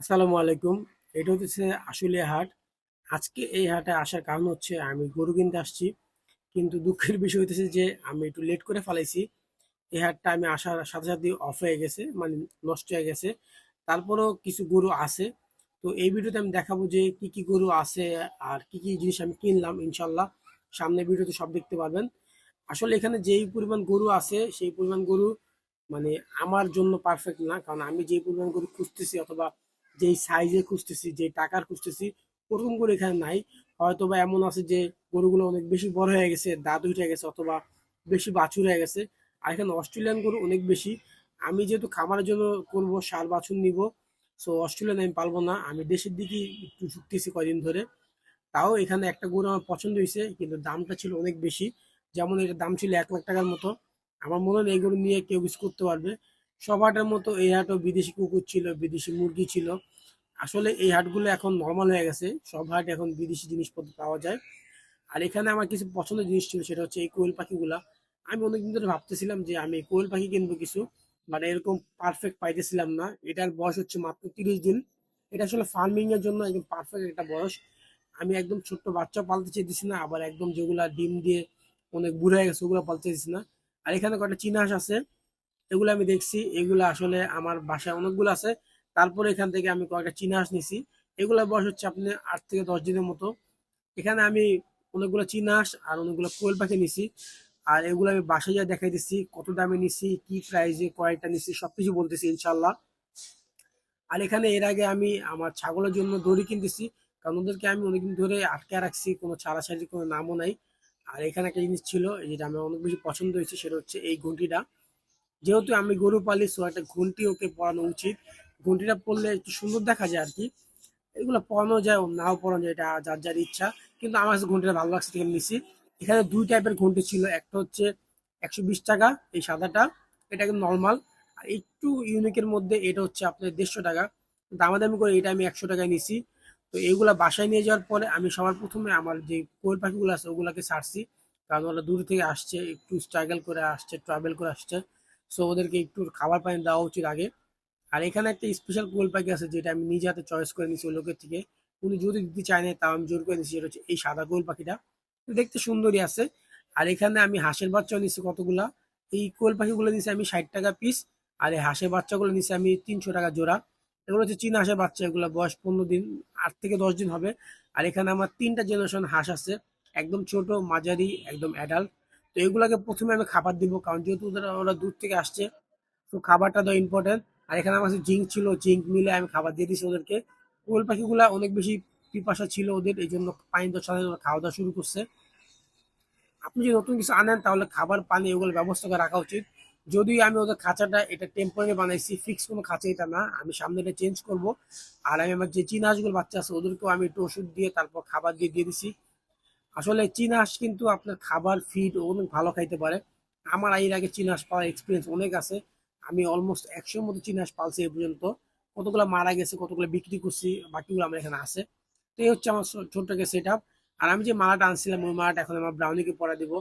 আসসালামু আলাইকুম। এটা হচ্ছে আশুলিয়া হাট। আজকে এই হাটে আসার কারণ হচ্ছে আমি গরু কিনতে আসছি। কিন্তু দুঃখের বিষয় হচ্ছে যে আমি একটু লেট করে ফেলাইছি। এই হাটটা আমি আসার সাথে সাথে অফ হয়ে গেছে মানে নষ্ট হয়ে গেছে। তারপরেও কিছু গরু আছে। তো এই ভিডিওতে আমি দেখাবো যে কি কি গরু আছে আর কি কি জিনিস আমি কিনলাম, ইনশাল্লাহ। সামনে ভিডিওতে সব দেখতে পারবেন। আসলে এখানে যেই পরিমাণ গরু আছে, সেই পরিমাণ গরু মানে আমার জন্য পারফেক্ট না। কারণ আমি যেই পরিমাণ গরু খুঁজতেছি অথবা যেই সাইজে খুঁজতেছি যে টাকার খুঁজতেছি, ওরকম করে এখানে নাই। হয়তো বা এমন আছে যে গরুগুলো অনেক বেশি বড় হয়ে গেছে, দাঁত উঠে গেছে অথবা বেশি বাছুর হয়ে গেছে। আর এখানে অস্ট্রেলিয়ান গরু অনেক বেশি। আমি যেহেতু খামারের জন্য করব, সার বাছুর নিব সো অস্ট্রেলিয়ান আমি পালবো না। আমি দেশের দিকেই একটু ঝুঁকতেছি কয়দিন ধরে। তাও এখানে একটা গরু আমার পছন্দ হয়েছে কিন্তু দামটা ছিল অনেক বেশি। যেমন এটার দাম ছিল এক লাখ টাকার মতো। আমার মনে হয় এই গরু নিয়ে কেউ কিছু করতে পারবে। সব হাটের মতো এই হাটও বিদেশি কুকুর ছিল, বিদেশি মুরগি ছিল। আসলে এই হাটগুলো এখন নর্মাল হয়ে গেছে। সব হাট এখন বিদেশি জিনিসপত্র পাওয়া যায়। আর এখানে আমার কিছু পছন্দের জিনিস ছিল, সেটা হচ্ছে এই কোয়েল পাখিগুলা। আমি অনেকদিন ধরে ভাবতেছিলাম যে আমি কোয়েল পাখি কিনবো কিছু মানে এরকম পারফেক্ট পাইতেছিলাম না। এটার বয়স হচ্ছে মাত্র তিরিশ দিন। এটা আসলে ফার্মিং এর জন্য একদম পারফেক্ট একটা বয়স। আমি একদম ছোট্ট বাচ্চা পালতে চেয়েছি না, আবার একদম যেগুলা ডিম দিয়ে অনেক বুড়ে হয়ে গেছে, ওগুলো পালতে চেয়েছি না। আর এখানে কয়েকটা চীনা হাঁস আছে। এগুলো আমি দেখছি, এগুলো আসলে আমার বাসায় অনেকগুলো আছে। তারপরে এখান থেকে আমি কয়েকটা চীনা হাঁস নিছি। এগুলোর বয়স হচ্ছে আপনি আট থেকে দশ দিনের মতো। এখানে আমি অনেকগুলো চীনা হাঁস আর অনেকগুলো কোয়েল পাখি নিছি। আর এগুলো আমি বাসায় যা দেখাই দিচ্ছি, কত দামে নিছি, কি প্রাইসে কয়েকটা নিছি, সবকিছু বলতেছি ইনশাল্লাহ আর এখানে এর আগে আমি আমার ছাগলের জন্য দড়ি কিনতেছি, কারণ ওদেরকে আমি অনেকদিন ধরে আটকে রাখছি, কোনো ছাড়াছাড়ি কোনো নামও নাই। আর এখানে একটা জিনিস ছিল, যেটা আমার অনেক বেশি পছন্দ হয়েছে, সেটা হচ্ছে এই ঘন্টিটা যেহেতু আমি গরু পালি সো একটা ঘন্টি ওকে পরানো উচিত। ঘন্টিটা পরলে একটু সুন্দর দেখা যায় আর কি। এগুলো পরানো যায় নাও পরানো যায়, এটা যার যার ইচ্ছা। কিন্তু আমার কাছে ঘন্টিটা ভালো লাগছে থেকে নিছি। এখানে দুই টাইপের ঘন্টি ছিল, একটা হচ্ছে একশো বিশ টাকা, এই সাদাটা। এটা কিন্তু নর্মাল আর একটু ইউনিকের মধ্যে এটা হচ্ছে আপনার দেড়শো টাকা। দামাদামি করে এটা আমি একশো টাকায় নিছি। তো এইগুলা বাসায় নিয়ে যাওয়ার পরে আমি সবার প্রথমে আমার যে কোয়েল পাখিগুলো আছে, ওগুলাকে ছাড়ছি কারণ ওরা দূর থেকে আসছে, একটু স্ট্রাগল করে আসছে ট্রাভেল করে আসছে। সো ওদেরকে একটু খাবার পানি দেওয়া উচিত আগে। আর এখানে একটা স্পেশাল কোয়েল পাখি আছে, যেটা আমি নিজে হাতে চয়েস করে নিয়েছি ওই লোকের থেকে। উনি যদি দিতে চায় না তাও আমি জোর করে নিয়েছি সেটা হচ্ছে এই সাদা কোয়েল পাখিটা। দেখতে সুন্দরই আছে। আর এখানে আমি হাঁসের বাচ্চাও নিচ্ছি কতগুলা। এই কোয়েল পাখিগুলো নিচ্ছি আমি ষাট টাকা পিস আর এই হাঁসের বাচ্চাগুলো নিচ্ছি আমি তিনশো টাকা জোড়া। এগুলো হচ্ছে চীন হাঁসের বাচ্চা, এগুলো বয়স পনেরো দিন, আট থেকে দশ দিন হবে। আর এখানে আমার তিনটা জেনারেশন হাঁস আছে, একদম ছোট, মাঝারি, একদম অ্যাডাল্ট তো এগুলাকে প্রথমে আমি খাবার দিব, কারণ যেহেতু ওরা ওরা দূর থেকে আসছে, তো খাবারটা তো ইম্পর্টেন্ট আর এখানে আমার কাছে জিঙ্ক ছিল, জিঙ্ক মিলে আমি খাবার দিয়ে দিয়েছি ওদেরকে। কোয়েল পাখিগুলা অনেক বেশি পিপাসা ছিল ওদের, এই জন্য পানি সাথে খাওয়া দাওয়া শুরু করছে। আপনি যদি নতুন কিছু আনেন, তাহলে খাবার, পানি এগুলো ব্যবস্থা করে রাখা উচিত। যদি আমি ওদের খাঁচাটা, এটা টেম্পোরারি বানাইছি ফিক্স কোনো খাঁচা এটা না, আমি সামনে এটা চেঞ্জ করব। আর আমি আমার যে চীনা হাঁসগুলো বাচ্চা আছে, ওদেরকেও আমি একটু ওষুধ দিয়ে তারপর খাবার দিয়ে দিয়ে দিছি। আসলে চীনা হাঁস কিন্তু আপনার খাবার ফিড অনেক ভালো খাইতে পারে। আমার এর আগে চীনা হাঁস পাওয়ার এক্সপিরিয়েন্স অনেক আছে। আমি অলমোস্ট একশোর মতো চীনা পালছি এ পর্যন্ত। কতগুলো মারা গেছে, কতগুলো বিক্রি করছি, বাকিগুলো আমার এখানে আছে। তো এই হচ্ছে আমার ছোট্ট সেট আপ আর আমি যে মালাটা আনছিলাম, ওই মালাটা এখন আমার ব্রাউনিকে পরা দিব।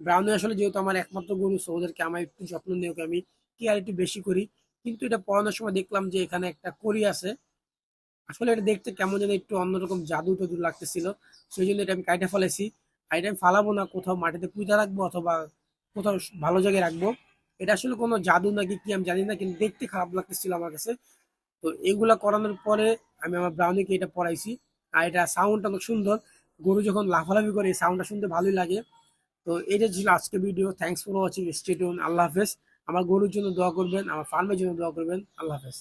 ব্রাউনি আসলে যেহেতু আমার একমাত্র গরু সো ওদেরকে আমার একটু যত্ন নিয়ে আমি কেয়ার একটু বেশি করি। কিন্তু এটা পড়ানোর সময় দেখলাম যে এখানে একটা করি আছে। আসলে এটা দেখতে কেমন যেন একটু অন্যরকম জাদু টাদু লাগতেছিল। সেই জন্য এটা আমি কাইটে ফেলেছি আর এটা আমি ফালাবো না, কোথাও মাটিতে পুঁতে রাখব অথবা কোথাও ভালো জায়গায় রাখব। এটা আসলে কোনো জাদু নাকি কি আমি জানি না, কিন্তু দেখতে খারাপ লাগতেছিল আমার কাছে। তো এগুলা করানোর পরে আমি আমার ব্রাউনিকে এটা পড়াইছি। আর এটা সাউন্ডটা অনেক সুন্দর। গরু যখন লাফালাফি করে, এই সাউন্ডটা শুনতে ভালোই লাগে। তো এটা ছিল আজকে video. Thanks for watching stadium আল্লাহ হাফেজ। আমার গরুর জন্য দোয়া করবেন, আমার ফার্মের জন্য দোয়া করবেন, আল্লাহ হাফেজ।